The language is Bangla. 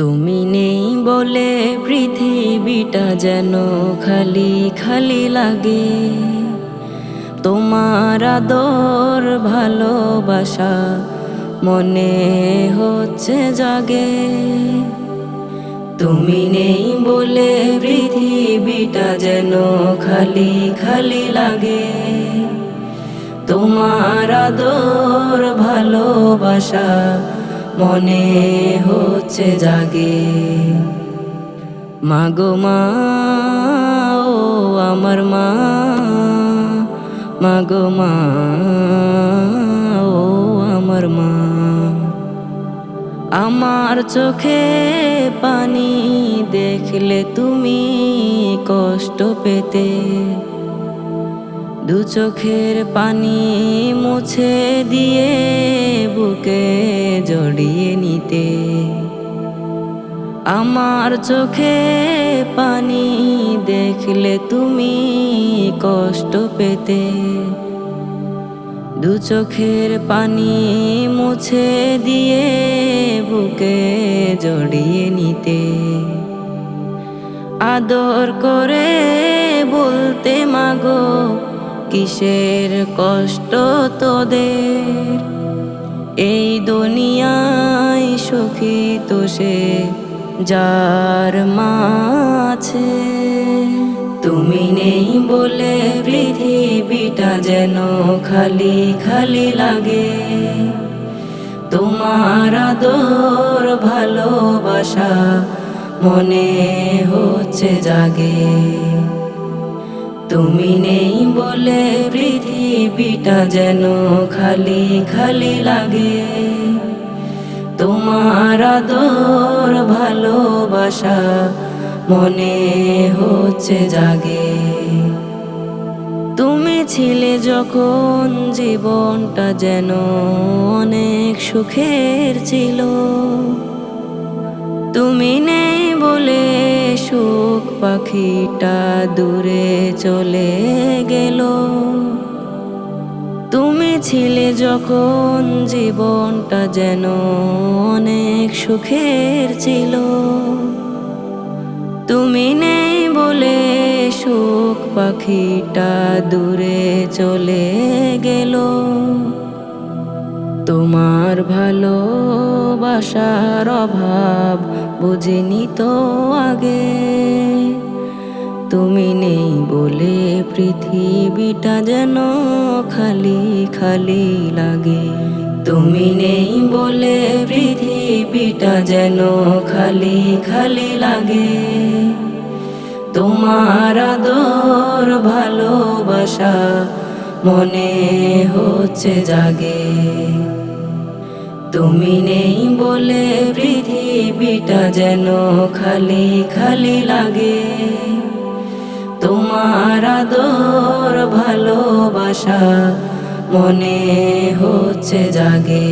তুমি নেই বলে পৃথিবীটা যেন খালি খালি লাগে। তোমার আদর, ভালোবাসা মনে হচ্ছে জাগে। তুমি নেই বলে পৃথিবীটা যেন খালি খালি লাগে। তোমার আদর, ভালোবাসা মনে হচ্ছে জাগে। মাগো মা, ও আমার মা মাগো মা, ও আমার মা। আমার চোখে পানি দেখলে তুমি কষ্ট পেতে। দু চোখের পানি মুছে দিয়ে বুকে জড়িয়ে নিতে। আমার চোখে পানি দেখলে তুমি কষ্ট পেতে। দু চোখের পানি মুছে দিয়ে বুকে জড়িয়ে নিতে। আদর করে বলতে মাগো কিসের কষ্ট তোদের? এই দুনিয়ায় সুখী তো সে যার মাছে তুমি নেই বলে পৃথিবীটা যেন খালি খালি লাগে। তোমার আদর, ভালোবাসা মনে হচ্ছে জাগে। তুমি নেই বলে পৃথিবীটা যেন খালি খালি লাগে। তোমার আদর, ভালোবাসা মনে হচ্ছে জাগে। তুমি ছিলে যখন জীবনটা যেন অনেক সুখের ছিল। তুমি সুখ পাখিটা দূরে চলে গেল। তুমি ছিলে যখন জীবনটা যেন অনেক সুখের ছিল। তুমি নেই বলে সুখ পাখিটা দূরে চলে গেল। তোমার ভালোবাসার অভাব বুঝিনি তো আগে। তুমি নেই বলে পৃথিবীটা যেন খালি খালি লাগে। তুমি নেই বলে পৃথিবীটা যেন খালি খালি লাগে। তোমার আদর ভালোবাসা মনে হচ্ছে জাগে। তুমি নেই বলে পৃথিবীটা যেন খালি খালি লাগে। তোমার আদর, ভালোবাসা মনে হচ্ছে জাগে।